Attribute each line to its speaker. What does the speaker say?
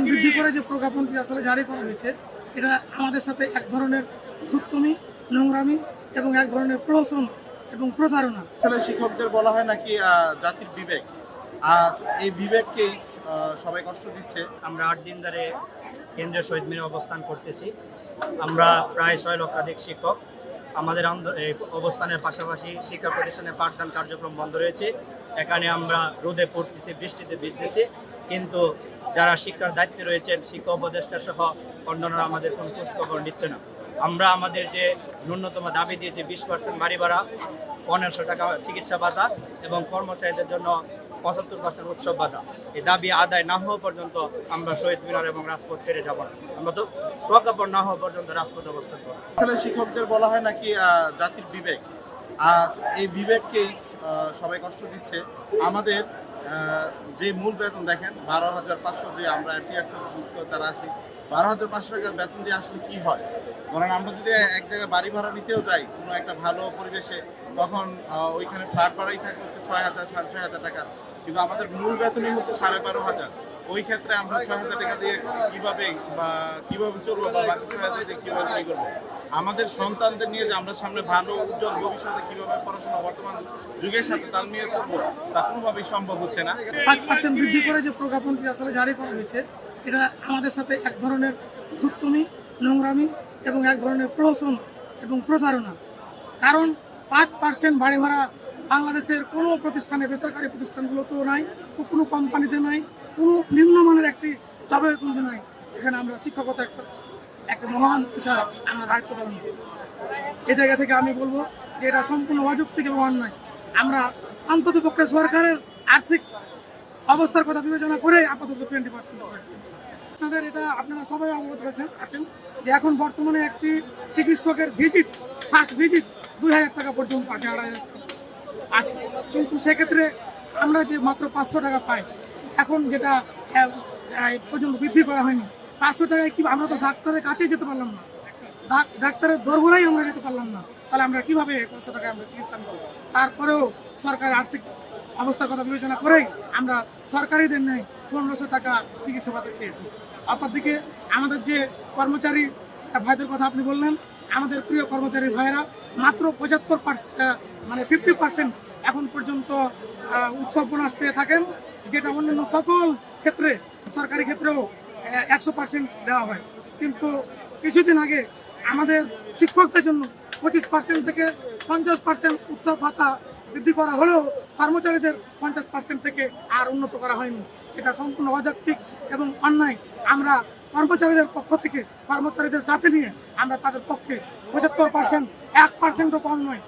Speaker 1: Percent বৃদ্ধি করে যে প্রজ্ঞাপনটি আসলে জারি করা হয়েছে এটা আমাদের সাথে এক ধরনের ধুত্তমি নোংরামি এবং এক ধরনের প্রহসন এবং প্রতারণা।
Speaker 2: আসলে শিক্ষকদের বলা হয় নাকি জাতির বিবেক? আজ এই বিবেককেই সবাই কষ্ট দিচ্ছে।
Speaker 3: আমরা আট দিন ধরে কেন্দ্রীয় শহীদ মিনারে অবস্থান করতেছি। আমরা প্রায় ছয় লক্ষাধিক শিক্ষক। আমাদের অবস্থানের পাশাপাশি শিক্ষা প্রতিষ্ঠানের পাঠদান কার্যক্রম বন্ধ রয়েছে। এখানে আমরা রোদে পড়তেছি বৃষ্টিতে ভিজতেছি। কিন্তু যারা শিক্ষার দায়িত্বে রয়েছেন শিক্ষা উপদেষ্টা সহ অন্যান্যরা আমাদের কোনো খোঁজখবর নিচ্ছে না। আমরা আমাদের যে ন্যূনতম দাবি দিয়েছি বিশ পার্সেন্ট বাড়ি ভাড়া পনেরোশো টাকা চিকিৎসা ভাতা এবং কর্মচারীদের জন্য পঁচাত্তর পার্সেন্ট উৎসব ভাতা এই দাবি আদায় না হওয়া পর্যন্ত আমরা শহীদ মিনার এবং রাজপথ ছেড়ে যাব না। আমরা তো প্রজ্ঞাপন না হওয়া পর্যন্ত রাজপথ অবস্থান করব।
Speaker 2: শিক্ষকদের বলা হয় নাকি জাতির বিবেক? আজ এই বিবেককেই সবাই কষ্ট দিচ্ছে। আমাদের যে মূল বেতন দেখেন, বারো হাজার পাঁচশো যে আমরা যুক্ত যারা আছি, বারো হাজার পাঁচশো টাকা বেতন দিয়ে আসলে কি হয়? ধরেন আমরা যদি এক জায়গায় বাড়ি ভাড়া নিতেও যাই, কোনো একটা ভালো পরিবেশে, তখন ওইখানে ফ্ল্যাট ভাড়াই থাকে হচ্ছে ছয় হাজার, সাড়ে ছয় হাজার টাকা। কিন্তু আমাদের মূল বেতনই হচ্ছে সাড়ে বারো হাজার। ওই ক্ষেত্রে আমরা ছয় হাজার টাকা দিয়ে কীভাবে বা কীভাবে চলবো বা বাকি ছয় হাজার দিয়ে কীভাবে কি করব? আমাদের সন্তানদের নিয়ে যে আমরা সামনে ভালো, উজ্জ্বল ভবিষ্যতে কীভাবে পড়াশোনা, বর্তমান যুগের সাথে তাল নিয়ে চলবো, তা কোনোভাবেই সম্ভব হচ্ছে না।
Speaker 1: পাঁচ পার্সেন্ট বৃদ্ধি করে যে প্রজ্ঞাপনটি আসলে জারি করা হয়েছে, এটা আমাদের সাথে এক ধরনের ধুত্তমি নোংরামি এবং এক ধরনের প্রহসন এবং প্রতারণা। কারণ পাঁচ পার্সেন্ট বাড়ি ভাড়া বাংলাদেশের কোনো প্রতিষ্ঠানে, বেসরকারি প্রতিষ্ঠানগুলোতেও নাই, কোনো কোম্পানিতে নাই, কোনো নিম্নমানের একটি জবে কিন্তু নাই, যেখানে আমরা শিক্ষকতা একটা একটা মহান পেশার আমরা দায়িত্ব পালন করি। এ জায়গা থেকে আমি বলব যে এটা সম্পূর্ণ অযৌক্তিক এবং অন্যায়। আমরা অন্তত পক্ষে সরকারের আর্থিক অবস্থার কথা বিবেচনা করে আপাতত টোয়েন্টি পার্সেন্ট আপনাদের এটা, আপনারা সবাই অবগত আছেন আছেন যে এখন বর্তমানে একটি চিকিৎসকের ভিজিট ফার্স্ট ভিজিট দুই হাজার টাকা পর্যন্ত আছে, আড়াই হাজার আছে। কিন্তু সেক্ষেত্রে আমরা যে মাত্র পাঁচশো টাকা পাই, এখন যেটা পর্যন্ত বৃদ্ধি করা হয়নি, পাঁচশো টাকায় কি আমরা তো ডাক্তারের কাছেই যেতে পারলাম না? ডাক্তারের দরবারেই আমরা যেতে পারলাম না। তাহলে আমরা কীভাবে পাঁচশো টাকায় আমরা চিকিৎসা নেব? তারপরেও সরকার আর্থিক অবস্থার কথা বিবেচনা করেই আমরা সরকারিদের নেই, পনেরোশো টাকা চিকিৎসা পাতে চেয়েছি। অপরদিকে আমাদের যে কর্মচারী, ভাইদের কথা আপনি বললেন আমাদের প্রিয় কর্মচারী ভাইয়েরা, মাত্র পঁচাত্তর মানে ফিফটি পার্সেন্ট এখন পর্যন্ত উৎসব বোনাস পেয়ে থাকেন, যেটা অন্যান্য সকল ক্ষেত্রে, সরকারি ক্ষেত্রেও একশো পার্সেন্ট দেওয়া হয়। কিন্তু কিছুদিন আগে আমাদের শিক্ষকদের জন্য পঁচিশ পার্সেন্ট থেকে পঞ্চাশ পার্সেন্ট উৎসব ভাতা বৃদ্ধি করা হলেও কর্মচারীদের পঞ্চাশ পার্সেন্ট থেকে আর উন্নত করা হয়নি। সেটা সম্পূর্ণ অযৌক্তিক এবং অন্যায়। আমরা কর্মচারীদের পক্ষ থেকে কর্মচারীদের সাথে নিয়ে আমরা তাদের পক্ষে পঁচাত্তর পার্সেন্ট এক পার্সেন্টও কম নয়।